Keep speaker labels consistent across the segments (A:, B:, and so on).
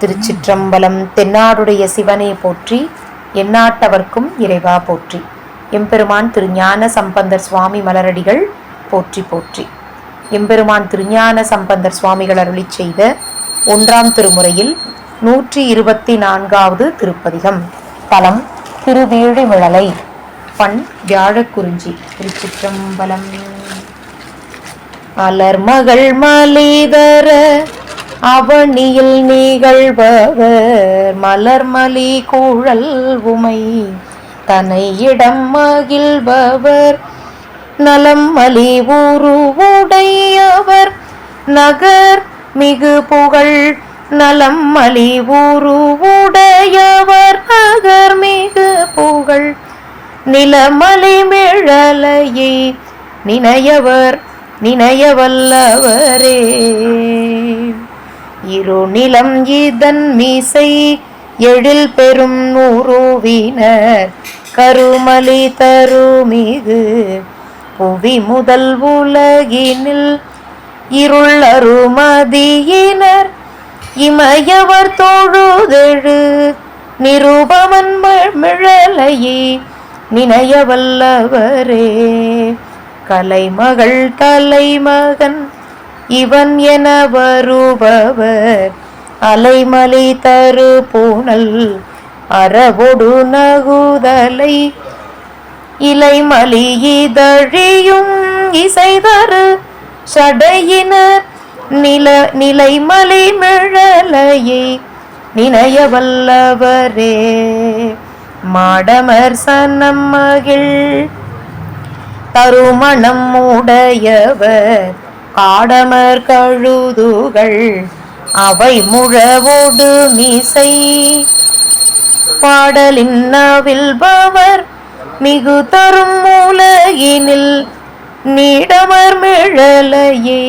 A: திருச்சிற்றம்பலம் தென்னாடுடைய சிவனே போற்றி எந்நாட்டவர்க்கும் இறைவா போற்றி. எம்பெருமான் திருஞான சம்பந்தர் சுவாமி மலரடிகள் போற்றி போற்றி. எம்பெருமான் திருஞான சம்பந்தர் சுவாமிகள் அருளிச் செய்த ஒன்றாம் திருமுறையில் நூற்றி இருபத்தி நான்காவது திருப்பதிகம். தலம் திருவேழிமிழலை பண் வியாழக்குறிஞ்சி திருச்சிற்றம்பலம். அலர்மகள் மலிதர அவனியில் நிகழ்பவர் மலர்மலி கூழல் உமை. தனை இடம் மகிழ்பவர் நலம் மலி உருவுடையவர் நகர் மிகு புகழ் நலம் மலி உருவுடையவர் நகர் மிகு புகழ் நிலமலி மிழலையை. நினையவர் நினையவல்லவரே. இருநிலம் இதன் மீசை எழில் பெரும் நூறுவினர். கருமலி தருமிகு புவி முதல் உலகினில் இருள் அருமதியினர். இமயவர் தொழுதெழு நிருபமன் மிழலையே நினையவல்லவரே. கலைமகள் தலைமகன் இவன் என வருபவர். அலைமலை தரு பூனல் அறவொடு நகுதலை. இலைமலி இதழியும் இசைதரு சடையினர் நில நிலைமலை மிழலையை. நினையவல்லவரே மாடமர் சனம் மகிழ். தருமணம் உடையவர் காடமர் கழுதுகள் அவை முழவோடு மீசை. பாடலின் நவில்பவர் மிகு தரும் மூலகினில் நீடமர் மிழலையே.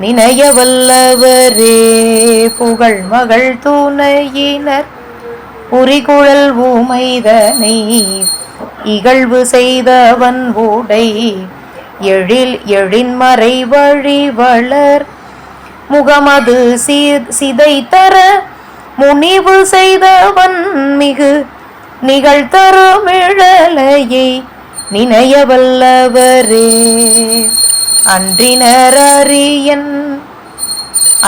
A: நினையவல்லவரே புகழ் மகள் துணையினர் உரிகுழல் ஊமைதனை இகழ்வு செய்தவன் ஊடை. எழில் எழின்மறை வழி வளர். முகமது சிதை தர முனிவு செய்தவன் மிகு நிகழ்தருமிழலையை நினையவல்லவரே அன்றினர் அரியன்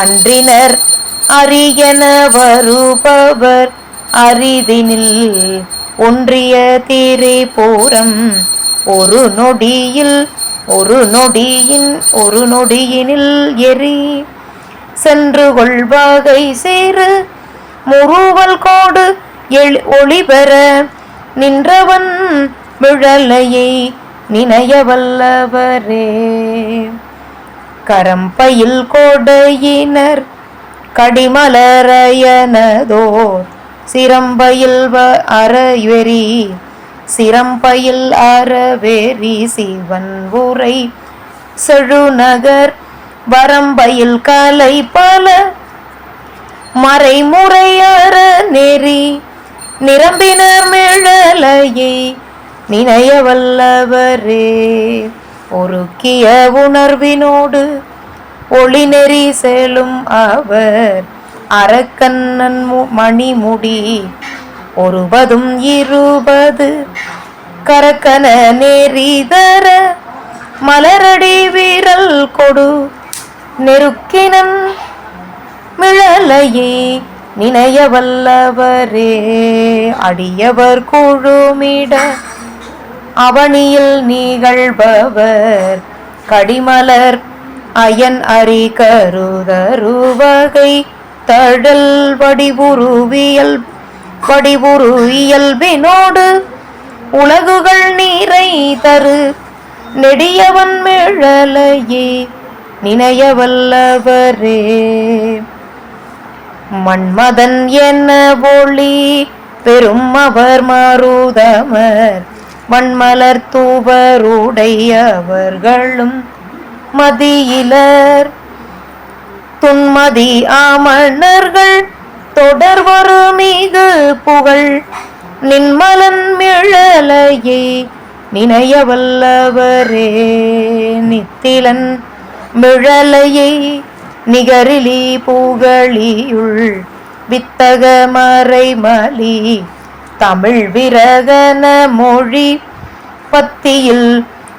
A: அன்றினர் அரியன வருபவர். அரிதினில் ஒன்றிய திரிபுரம் ஒரு நொடியில் ஒரு நொடியின் ஒரு நொடியினில் எரி சென்று கொள்வாகை சேரு முருவல் கோடு எழ் ஒளிபெற நின்றவன் விழலையை நினையவல்லவரே கரம்பையில் கோடையினர் கடிமலரையனதோர் சிரம்பையில் அறவெறி சிரம்பையில் அறவேரி சிவன் ஊரை செழுநகர் வரம்பையில் கலை பல மறைமுறை அற நெறி நிரம்பினர் மிழலையை நினையவல்லவரே. ஒருக்கிய உணர்வினோடு ஒளி நெறி செல்லும் அவர் அரக்கண்ணன் மணிமுடி ஒருபதும் இருபது. கரக்கன நெறிதர மலரடி வீரல் கொடு. நெருக்கினன் மிழலையே நினையவல்லவரே அடியவர் குழுமிட அவனியில் நிகழ்பவர். கடிமலர் அயன் அரி கருதருவகை தழல் வடிவுருவியல் வடிவுரு இயல்பினோடு உலகுகள் நீரை தரு. நெடியவன் மிழலையே நினையவல்லவரே. மன்மதன் என்ன ஒளி பெரும் அவர் மாறுதமர் மண்மலர் தூவருடையவர்களும் மதியிலர். துன்மதி ஆமணர்கள் தொடர்வரு மிகு புகழ். நின்மலன் மிழலையே நினையவல்லவரே நித்திலன் மிழலையை நிகரிலி புகழியுள் வித்தக மறைமலி. தமிழ் விரகன மொழி பத்தியில்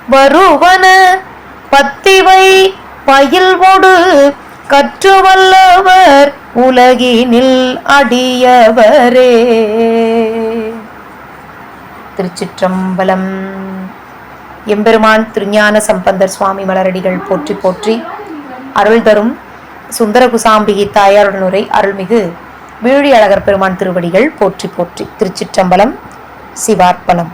A: வருவன பத்திவை பயில்வொடு கற்று வல்லவர் உலகினில் அடியவரே. திருச்சிற்றம்பலம். எம்பெருமான் திருஞான சம்பந்தர் சுவாமி மலரடிகள் போற்றி போற்றி அருள் தரும் சுந்தர குசாம்பிகை தாயாருடனுரை அருள்மிகு வீழி அழகர் பெருமான் திருவடிகள் போற்றி போற்றி. திருச்சிற்றம்பலம். சிவார்ப்பணம்.